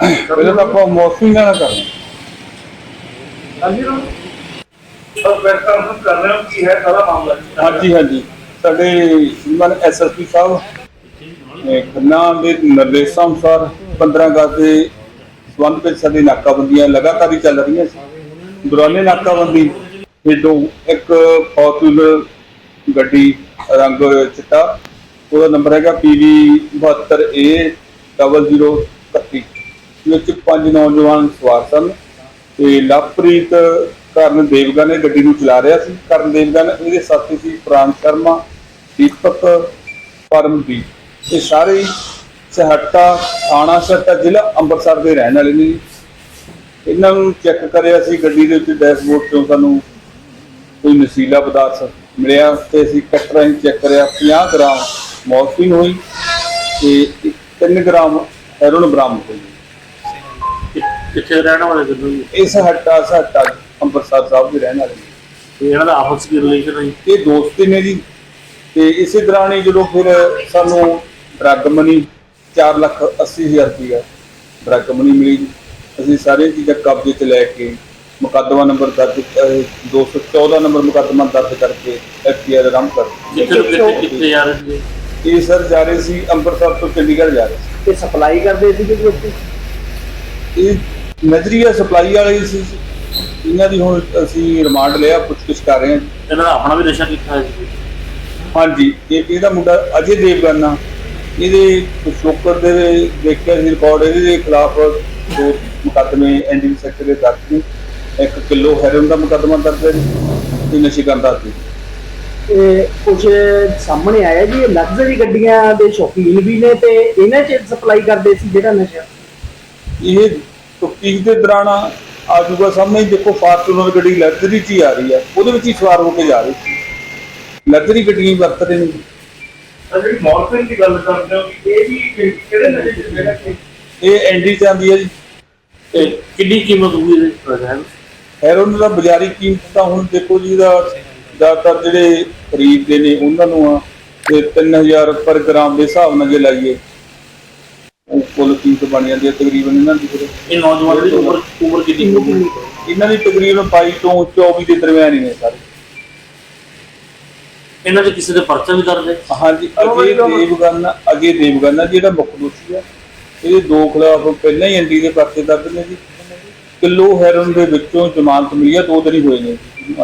ਪਹਿਲਾਂ ਤਾਂ ਆਪਾਂ ਮੌਸਮੀ ਨਾਲ ਹਾਂਜੀ ਸਰ ਕਰ ਰਹੇ ਹੋ ਕੀ ਹੈ ਸਾਰਾ ਮਾਮਲਾ? ਹਾਂਜੀ ਹਾਂਜੀ। ਸਾਡੇ ਮਨ ਐਸਐਸਪੀ ਸਾਹਿਬ ਖੰਨਾ ਦੇ ਨਿਰਦੇਸ਼ਾਂ ਅਨੁਸਾਰ 15 ਅਗਸਤ ਦੇ ਸੰਬੰਧ ਵਿੱਚ ਸਾਡੀ ਨਾਕਾਬੰਦੀਆਂ ਲਗਾਤਾਰ ਹੀ ਚੱਲ ਰਹੀਆਂ ਸੀ। ਦੌਰਾਨੇ ਨਾਕਾਬੰਦੀ ਹੇਠੋਂ ਇੱਕ ਫੋਰਚੂਨਰ ਗੱਡੀ ਰੰਗ ਚਿੱਟਾ ਉਹਦਾ ਨੰਬਰ ਹੈਗਾ PV 72A 0031 ਵਿੱਚ ਪੰਜ ਨੌਜਵਾਨ ਸਵਾਰ ਸਨ ਤੇ ਲਵਪ੍ਰੀਤ ਕਰਨ ਦੇਵਗਨ ਨੇ ਗੱਡੀ ਨੂੰ ਚਲਾ ਰਿਹਾ ਸੀ। ਕਰਨ ਦੇਵਗਨ, ਇਹਦੇ ਸਾਥੀ ਸੀ ਪ੍ਰਾਣ ਸ਼ਰਮਾ, ਦੀਪਕ, ਪਰਮਦੀਪ। ਇਹ ਸਾਰੇ ਸਹੱਟਾ ਥਾਣਾ ਸਹੱਟਾ ਜ਼ਿਲ੍ਹਾ ਅੰਮ੍ਰਿਤਸਰ ਦੇ ਰਹਿਣ ਵਾਲੇ ਨੇ। ਇਹਨਾਂ ਨੂੰ ਚੈੱਕ ਕਰਿਆ ਸੀ, ਗੱਡੀ ਦੇ ਉੱਤੇ ਡੈਸ਼ਬੋਰਡ ਤੋਂ ਸਾਨੂੰ ਕੋਈ ਨਸ਼ੀਲਾ ਪਦਾਰਥ ਮਿਲਿਆ ਤੇ ਅਸੀਂ ਕਟਰ ਰਾਹੀਂ ਚੈੱਕ ਕਰਿਆ। 50 ਗ੍ਰਾਮ ਮੋਰਫਿਨ ਹੋਈ ਤੇ 3 ਗ੍ਰਾਮ ਹੈਰੋਨ ਬਰਾਮਦ ਹੋਈ। ਕਿੱਥੇ ਰਹਿਣ ਵਾਲੇ ਜੀ ਇਸ ਹੱਟਾ ਸਹੱਟਾ ਅੰਮ੍ਰਿਤਸਰ ਸਾਹਿਬ ਦੇ ਰਹਿਣ ਵਾਲੇ। ਨੇ ਤੇ ਇਹਨਾਂ ਦਾ ਆਪਸ ਕੀ ਰਿਲੇਸ਼ਨ ਹੈ ਜੀ? ਇਹ ਦੋਸਤੀ ਨੇ ਜੀ। ਤੇ ਇਸੇ ਦੌਰਾਨ ਹੀ ਜਦੋਂ ਫਿਰ ਸਾਨੂੰ ਡਰੱਗ ਮਨੀ 4 ਲੱਖ 80 ਹਜ਼ਾਰ ਰੁਪਇਆ ਡਰੱਗ ਮਨੀ ਮਿਲੀ ਜੀ। ਅਸੀਂ ਸਾਰੀਆਂ ਚੀਜ਼ਾਂ ਕਬਜ਼ੇ 'ਚ ਲੈ ਕੇ ਮੁਕੱਦਮਾ ਨੰਬਰ ਦਰਜ ਅਹ, 214 ਨੰਬਰ ਮੁਕੱਦਮਾ ਦਰਜ ਕਰਕੇ ਐਫਆਈਆਰ ਆਰੰਭ ਕਰ ਕਿੱਥੇ ਨੂੰ ਕਿੱਥੇ ਕਿੱਥੇ ਜਾ ਰਹੇ ਸੀ? ਇਹ ਸਰ ਜਾ ਰਹੇ ਸੀ ਅੰਮ੍ਰਿਤਸਰ ਤੋਂ ਚੰਡੀਗੜ੍ਹ ਜਾ ਰਹੇ ਤੇ ਸਪਲਾਈ ਕਰਦੇ ਸੀ ਕਿ ਉੱਥੇ ਸੀ ਇਹ ਨਜ਼ਰੀਆ ਸਪਲਾਈ ਵਾਲੇ ਸੀ। ਇਹਨਾਂ ਦੀ ਹੁਣ ਅਸੀਂ ਰਿਮਾਂਡ ਲਿਆ ਪੁੱਛਗਿੱਛ ਕਰ ਰਹੇ ਹਾਂ। ਇਹਨਾਂ ਦਾ ਆਪਣਾ ਵੀ ਨਸ਼ਾ ਕੀਤਾ ਹੈ ਜੀ ਹਾਂਜੀ ਇਹ ਇਹਦਾ ਮੁੰਡਾ ਅਜੇ ਦੇਵਗਨ ਇਹਦੇ ਪਿਛੋਕੜ ਦੇ ਦੇਖਿਆ ਸੀ ਰਿਕਾਰਡ ਇਹਦੇ ਦੇ ਖਿਲਾਫ ਦੋ ਮੁਕੱਦਮੇ ਐਨਡੀਪੀ ਸੈਕਟਰ ਦੇ ਦਰਜ ਨੇ। ਇੱਕ ਕਿਲੋ ਹੈਰੋਇਨ ਦਾ ਮੁਕੱਦਮਾ ਦਰਜ ਹੈ ਜੀ ਤੇ ਨਸ਼ੇ ਕਰਦਾ ਸੀ ਤੇ ਕੁਝ ਸਾਹਮਣੇ ਆਇਆ ਜੀ ਇਹ ਲਗਜ਼ਰੀ ਗੱਡੀਆਂ ਦੇ ਸ਼ੌਕੀਨ ਵੀ ਨੇ ਤੇ ਇਹਨਾਂ 'ਚ ਸਪਲਾਈ ਕਰਦੇ ਸੀ ਜਿਹੜਾ ਨਸ਼ਾ? ਇਹ ਤਫਤੀਸ਼ ਦੇ ਦੌਰਾਨ ਆ ਜੂਗਾ ਸਾਹਮਣੇ ਦੇਖੋ ਫਾਰਚੂਨਰ ਗੱਡੀ ਲਗਜ਼ਰੀ ਚ ਹੀ ਆ ਰਹੀ ਹੈ ਉਹਦੇ ਵਿੱਚ ਹੀ ਸਵਾਰ ਹੋ ਕੇ ਜਾ ਰਹੀ ਸੀ। ਲਗਜ਼ਰੀ ਗੱਡੀਆਂ ਹੀ ਵਰਤ ਰਹੇ ਨੇ। ਜਿਹੜੀ ਮੌਰਫਿਨ ਦੀ ਗੱਲ ਕਰਦੇ ਹੋ ਕਿ ਇਹ ਵੀ ਕਿਹੜੇ ਨਸ਼ੇ ਚ ਜਿਹੜਾ ਕਿ ਇਹ ਐਨਡੀ ਚ ਆਉਂਦੀ ਹੈ ਜੀ। ਤੇ ਕਿੰਨੀ ਕੀਮਤ ਹੋਊਗੀ ਇਹਦੇ ਪ੍ਰੋਗਰਾਮ ਹੈਰੋਨ ਦਾ ਬਾਜ਼ਾਰੀ ਕੀਮਤ ਤਾਂ ਹੁਣ ਦੇਖੋ ਜੀ ਦਾ ਜ਼ਿਆਦਾਤਰ ਜਿਹੜੇ ਖਰੀਦਦੇ ਨੇ ਉਹਨਾਂ ਨੂੰ ਆ ਤੇ 3000 ਪਰ ਗ੍ਰਾਮ ਦੇ ਹਿਸਾਬ ਨਾਲ ਜੇ ਲਾਈਏ ਕੁੱਲ ਕੀਮਤ ਬਣ ਜਾਂਦੀ ਹੈ ਤਕਰੀਬਨ ਇਹਨਾਂ ਦੀ ਫਿਰ। ਇਹ ਨੌਜਵਾਨ ਦੀ ਉਮਰ ਉਮਰ ਕਿੰਨੀ ਹੋਊਗੀ? ਇਹਨਾਂ ਦੀ ਤਕਰੀਬਨ 22 ਤੋਂ 24 ਦੇ ਦਰਮਿਆਨ ਹੀ ਨੇ ਸਾਰੇ। ਇਹਨਾਂ ਦੇ ਕਿਸੇ ਦੇ ਪਰਚਾ ਵੀ ਦਰਜ ਹੈ? ਹਾਂਜੀ ਅਜੇ ਦੇਵਗਨ ਅਜੇ ਦੇਵਗਨ ਜਿਹੜਾ ਮੁੱਖ ਦੋਸ਼ੀ ਆ। ਇਹਦੇ ਦੋ ਖਿਲਾਫ ਪਹਿਲਾਂ ਹੀ ਐਨਡੀ ਦੇ ਪਰਚੇ ਦਰਜ ਨੇ ਜੀ। ਕਿਲੋ ਹੈਰੋਨ ਦੇ ਵਿੱਚੋਂ ਜ਼ਮਾਨਤ ਮਿਲੀ ਆ ਦੋ ਦਿਨ ਹੀ ਹੋਏ ਨੇ। ਜੀ।